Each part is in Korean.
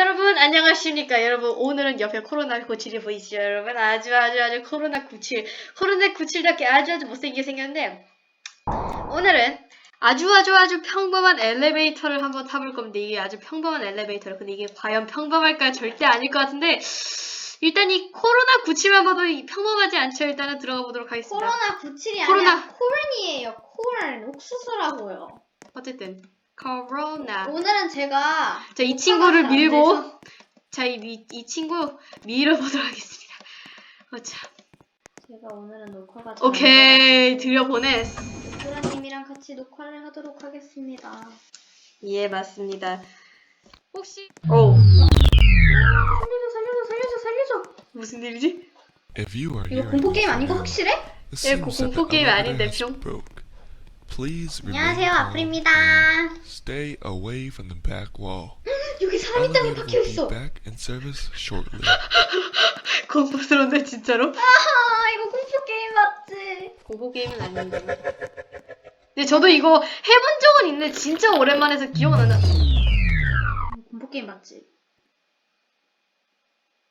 안녕하십니까? 여러분 오늘은 옆에 코로나 97이 보이시죠 여러분? 아주 아주 아주 코로나 97 코로나 97답게 아주 아주 못생기게 생겼는데 오늘은 아주 아주 아주 평범한 엘리베이터를 한번 타볼 겁니다 이게 아주 평범한 엘리베이터로 근데 이게 과연 평범할까요? 절대 아닐 것 같은데 일단 이 코로나 97만 봐도 이 평범하지 않죠? 일단은 들어가 보도록 하겠습니다. 코로나 97이 코로나. 아니라 콜이에요. 콜 옥수수라고요. 어쨌든 코로나 오늘은 제가 자 이 친구를 안 밀고 자이이 친구 밀어보도록 하겠습니다 어차 제가 오늘은 녹화가 잘 오케이 들여보내 수라님이랑 같이 녹화를 하도록 하겠습니다. 예 맞습니다 혹시 오 살려줘 살려줘 살려줘 살려줘. 무슨 일이지? If you are 이거 hearing 공포 게임 아닌 거 확실해? it 예, seems that 공포 게임 아닌데, broke. Please remain 안녕하세요. 아플입니다. Stay away from the back wall. 여기 사람 있다고 Elevator 박혀 will be 있어. back in service shortly. 공포스러운데 진짜로? 아 이거 공포 게임 맞지? 공포 게임은 아닌데 근데 저도 이거 해본 적은 있는데 진짜 오랜만에 해서 기억은 안 나. 공포 게임 맞지?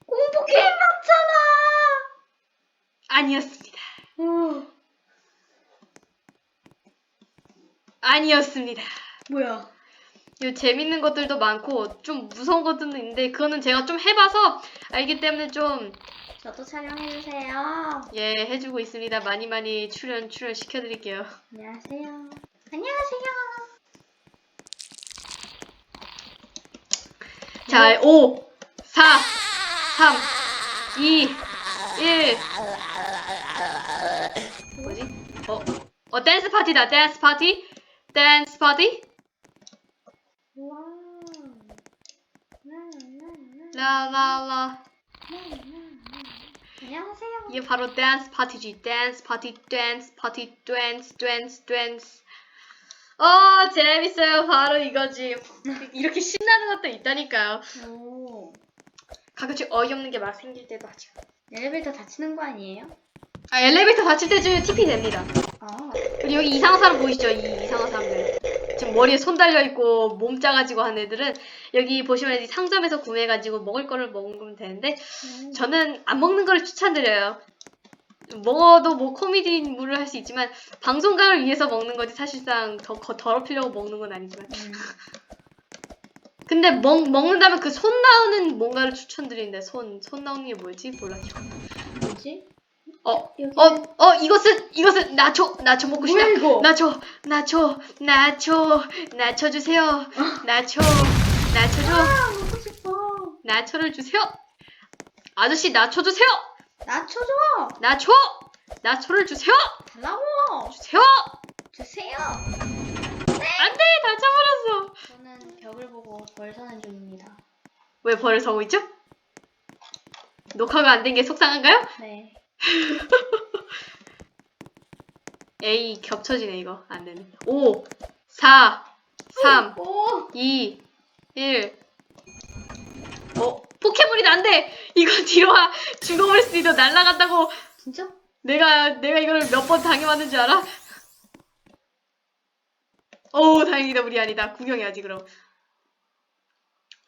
공포 게임 맞잖아. 아니었습니다 어, 아니었습니다 뭐야? 이 재밌는 것들도 많고 좀 무서운 것들도 있는데 그거는 제가 좀 해봐서 알기 때문에 좀 저도 촬영해 주세요. 예, 해주고 있습니다. 많이 많이 출연, 출연 시켜드릴게요. 안녕하세요. 안녕하세요. 자, 5, 4, 3, 2, 1. 뭐지? 어, 어, 댄스 파티다, 댄스 파티. 댄스 파티. 와. 라라라. 안녕하세요. 이게 바로 댄스 파티지. 댄스 파티, 댄스 파티, 댄스, 댄스, 댄스. 어, 재밌어요. 바로 이거지. 이렇게 신나는 것도 있다니까요. 오. 가끔씩 어이없는 게 막 생길 때도 하죠. 엘리베이터 닫히는 거 아니에요? 아, 엘리베이터 닫힐 때쯤에 TP 됩니다. 아. 그리고 여기 이상한 사람 보이시죠? 이 이상한 사람들. 지금 머리에 손 달려있고 몸 짜가지고 한 애들은 여기 보시면 이 상점에서 구매해가지고 먹을 거를 먹으면 되는데 음. 저는 안 먹는 걸 추천드려요. 먹어도 뭐 코미디 인물을 할 수 있지만 방송감을 위해서 먹는 거지 사실상 더 거- 더럽히려고 먹는 건 아니지만 음. 근데 먹, 먹는다면 그 손 나오는 뭔가를 추천드리는데 손, 손 나오는 게 뭐지? 몰랐죠. 뭐지? 어, 여기. 어, 어, 이것은, 이것은 나초, 나초 먹고 싶다. 뭐야, 이거? 나초, 나초, 나초, 나초 주세요. 나초, 나초 줘. 아, 먹고 싶어. 나초를 주세요. 아저씨, 나초 주세요. 낮춰줘. 나초, 나초를 주세요. 달라고. 주세요. 주세요. 안 돼, 다 차버렸어. 저는 벽을 보고 벌 서는 중입니다. 왜 벌을 서고 있죠? 녹화가 안 된 게 속상한가요? 네. 에이, 겹쳐지네, 이거. 안 되네. 5, 4, 3, 오. 2, 1. 어, 포켓몬이 난데! 이거 뒤로 와! 죽어버릴 수도 있어. 날아간다고! 진짜? 내가, 내가 이거를 몇 번 당해왔는 줄 알아? 어우, 다행이다. 우리 아니다. 구경해야지, 그럼.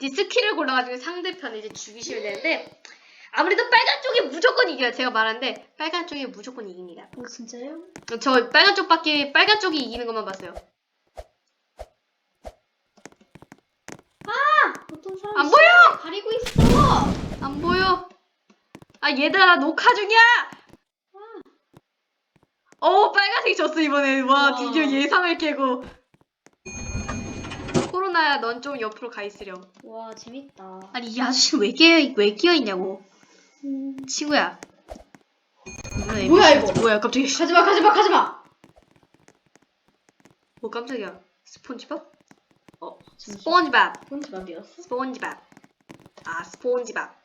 이제 스킬을 골라가지고 상대편을 이제 죽이시면 되는데, 아무래도 빨간 쪽이 무조건 이겨요. 제가 말한데, 빨간 쪽이 무조건 이깁니다. 오 진짜요? 저 빨간 쪽밖에, 빨간 쪽이 이기는 것만 봤어요. 어떤 사람 안 보여! 가리고 있어. 안 보여. 아 얘들아 나 녹화 중이야. 어 빨간색이 졌어 이번에. 와 와. 드디어 예상을 깨고. 코로나야 넌 좀 옆으로 가 있으렴. 와 재밌다. 아니 이 아저씨는 왜 끼어 왜 끼어 있냐고. 음. 친구야. 뭐야? 이거? 뭐야 갑자기. 가지마 가지마 가지마. 뭐 깜짝이야. 스폰지밥? 어. 스폰지밥. 폰지밥이었어? 스폰지밥. 아 스폰지밥.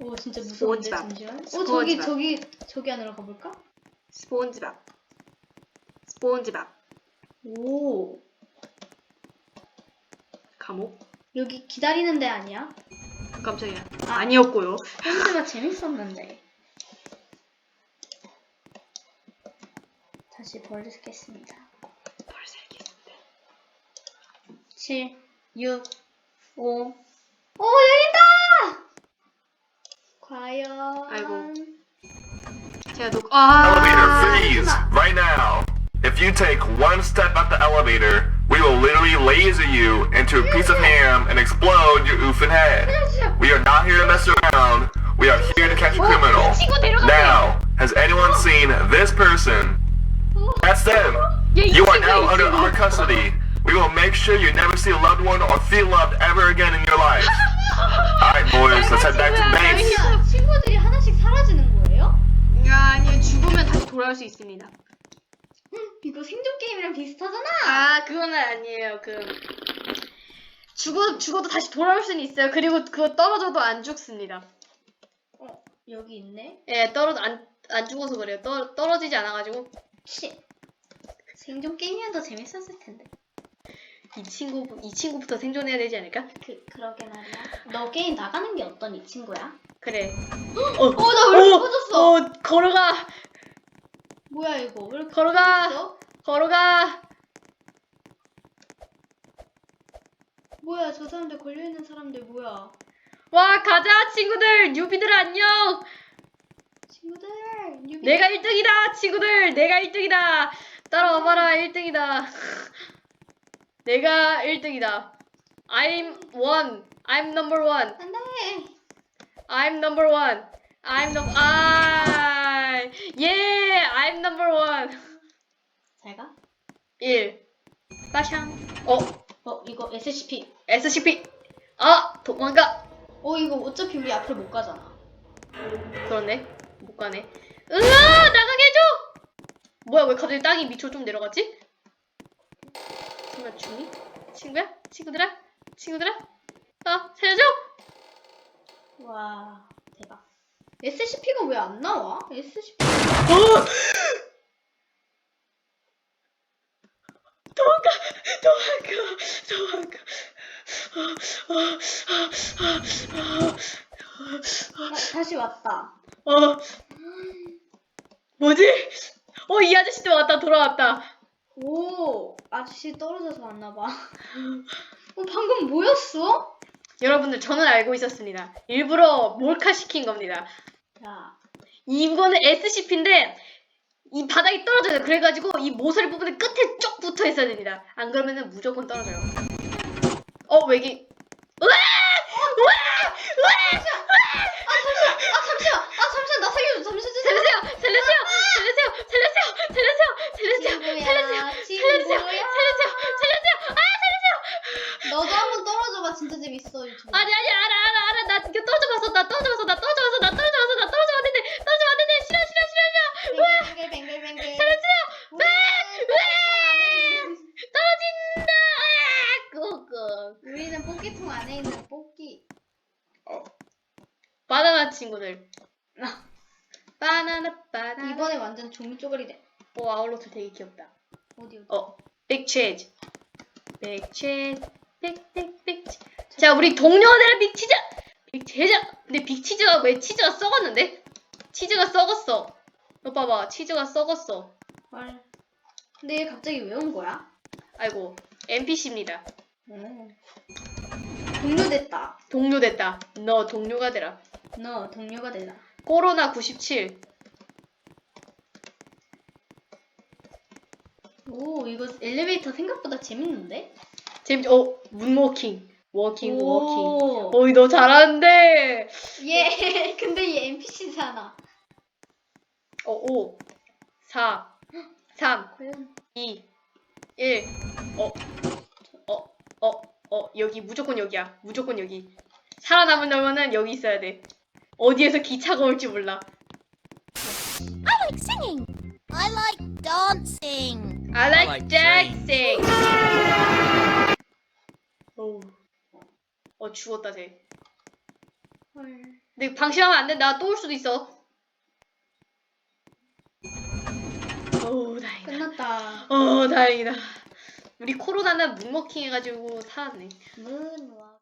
오 진짜 무서운데 스폰지밥. 잠시만. 어 스폰지밥. 저기 저기 저기 안으로 가볼까? 스폰지밥. 스폰지밥. 오 감옥? 여기 기다리는 데 아니야? 깜짝이야. 아. 아니었고요. 폰지밥 재밌었는데. 다시. 벌써 알겠습니다. 7, 6, 5, 오 열린다. 과연. 아이고. 제가 녹, 아. Elevator, freeze! Right now. If you take one step out the elevator, will literally laser you into a piece of ham and explode your oofing head. We are not here to mess around. We are here to catch a criminal. 친구 데려가세요. Now, has anyone seen this person? That's them. 얘, 이 You are 친구야, now 이 under 친구. our custody. We will make sure you never see a loved one or feel loved ever again in your life. Alright, boys, let's head back to base. 여기서 친구들이 하나씩 사라지는 거예요? 야, 아니, 죽으면 다시 돌아올 수 있습니다. 이거 생존 게임이랑 비슷하잖아. 아, 그거는 아니에요. 그 죽어 죽어도 다시 돌아올 수는 있어요. 그리고 그거 떨어져도 안 죽습니다. 어, 여기 있네. 예, 떨어 안안 죽어서 그래요. 떨 떨어지지 않아가지고 치. 생존 게임이면 더 재밌었을 텐데. 이 친구 이 친구부터 생존해야 되지 않을까? 그 그러게 말이야. 너 게임 나가는 게 어떤 이 친구야? 그래. 어, 어, 나왜 이렇게 커졌어? 어, 걸어가, 뭐야 이거? 왜 이렇게 걸어가? 걸어가. 뭐야 저 사람들 걸려 있는 사람들 뭐야? 와, 가자, 친구들, 뉴비들 안녕. 친구들. 뉴비. 내가 1등이다, 친구들. 내가 1등이다. 따라와봐라, 1등이다. 내가 1등이다. I'm one. I'm number one. 안돼. I'm number one. I'm number. 아, yeah, I'm number one. 잘 가. 1. 빠샹. 어, 어 이거 SCP. SCP. 아, 도망가. 어 이거 어차피 우리 앞으로 못 가잖아. 그렇네. 못 가네. 으아, 나가게 해줘. 뭐야, 왜 갑자기 땅이 밑으로 좀 내려갔지? 친구야, 죽니? 친구야? 친구들아? 친구들아? 아, 살려줘! 와 대박. SCP가 왜 안 나와? SCP. 어! 도망가! 도망가! 도망가! 아, 다시 왔다. 어, 뭐지? 어, 이 아저씨도 왔다, 돌아왔다. 오 아저씨 떨어져서 왔나 봐. 어 방금 뭐였어? 여러분들, 저는 알고 있었습니다. 일부러 몰카 시킨 겁니다. 야 이거는 SCP인데, 이 바닥에 떨어져요. 그래가지고, 이 모서리 부분에 끝에 쭉 붙어 있어야 됩니다. 안 그러면은 무조건 떨어져요. 어, 왜기? 으아! 으아! 아 잠시만 아 잠시만 아 잠시만 나 살려줘 잠시만 살려주세요! 살려주세요! 살려주세요! 살려주세요! 살려주세요! 살려주세요! 친구야, 살려주세요! 친구야. 살려주세요! 살려주세요! 살려주세요! 아, 살려주세요! 너도 한번 떨어져봐 진짜 재밌어 유튜브 아니, 아니, 알아, 알아, 알아. 나 이거 떨어져 봤어. 나 떨어져 봤어. 나 떨어져 봤어. 나 떨어져 봤어. 나 떨어져 봤는데, 떨어져 봤는데, 싫어, 싫어, 싫어, 싫어! 뱅글뱅글 뱅글뱅글 살려주세요! 왜? 떨어진다! 아, 꾹꾹. 우리는 뽑기통 안에 있는 뽑기 바나나 친구들. 바나나, 바나나. 이번에 완전 종이 쪼가리 돼 오, 아울로트 되게 귀엽다. 어디 어디 어, 빅치즈. 빅치즈. 빅, 빅, 빅. 자, 우리 동료들의 빅치즈! 빅치즈! 근데 빅치즈가 왜 치즈가 썩었는데? 치즈가 썩었어. 너 봐봐, 치즈가 썩었어. 헐 근데 얘 갑자기 왜 온 거야? 아이고, NPC입니다. 오 동료 됐다 동료 됐다. 너 동료가 되라. 너 동료가 되라 코로나 97. 오 이거 엘리베이터 생각보다 재밌는데? 재밌, 어, 문워킹. 워킹, 워킹. 오. 어이, 너 잘하는데. 얘 근데 얘 NPC잖아 어, 5, 4, 3, 과연 2, 1. 어, 어, 어, 어, 여기, 무조건 여기야. 무조건 여기. 살아남으려면은 여기 있어야 돼. 어디에서 기차가 올지 몰라. I like singing. I like dancing. I like, dancing. 어, 어, 죽었다, 쟤. 헐 근데 방심하면 안 돼. 나 또 올 수도 있어. 오, 다행이다. 끝났다 어, 다행이다. 우리 코로나는 문워킹 해가지고 살았네. 문 와